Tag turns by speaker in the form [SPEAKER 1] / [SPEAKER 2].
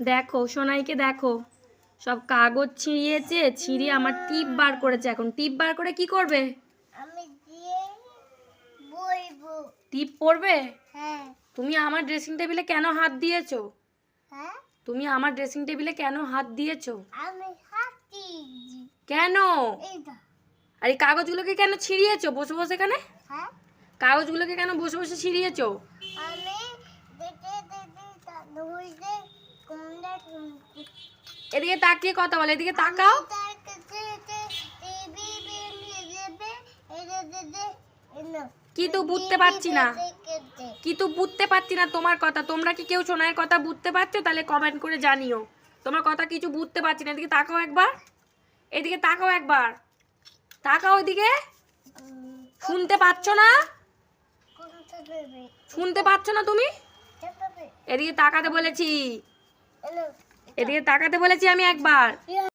[SPEAKER 1] দেখো সোনাইকে দেখো। সব কাগজ ছিঁড়িয়েছে ছিঁড়িয়ে আমার টিপ বার করেছে এখন। টিপ বার করে কি করবে? টিপ পড়বে?
[SPEAKER 2] হ্যাঁ।
[SPEAKER 1] তুমি আমার ড্রেসিং টেবিলে কেন হাত দিয়েছ?
[SPEAKER 2] হ্যাঁ?
[SPEAKER 1] তুমি আমার ড্রেসিং টেবিলে কেন হাত দিয়েছ? কেন? আর এই কাগজগুলোকে কেন ছিঁড়িয়েছো? বসে বসে এখানে।
[SPEAKER 2] হ্যাঁ?
[SPEAKER 1] কাগজগুলোকে কেন বসে বসে ছিঁড়িয়েছো
[SPEAKER 2] আমি দেখে দেখে ধরতে কোনটা কোনটা
[SPEAKER 1] এদিকে তাকিয়ে কথা বলে, এদিকে তাকাও।
[SPEAKER 2] তার কাছে টিভি নিয়ে যাবে এটা দিতে এনো
[SPEAKER 1] কি তো বুঝতে পারছি না। কিন্তু বুঝতে পারছি না তোমার কথা। তোমরা কি কেউ সোনার কথা বুঝতে পারছ? তাহলে কমেন্ট করে জানিও। তোমার কথা কিছু বুঝতে পারছি না। এদিকে তাকাও একবার। এদিকে তাকাও একবার। তাকাও এদিকে। শুনতে পাচ্ছ না? শুনতে পাচ্ছ না তুমি? এদিকে তাকাতে বলেছি। এদিকে তাকাতে বলেছি আমি একবার।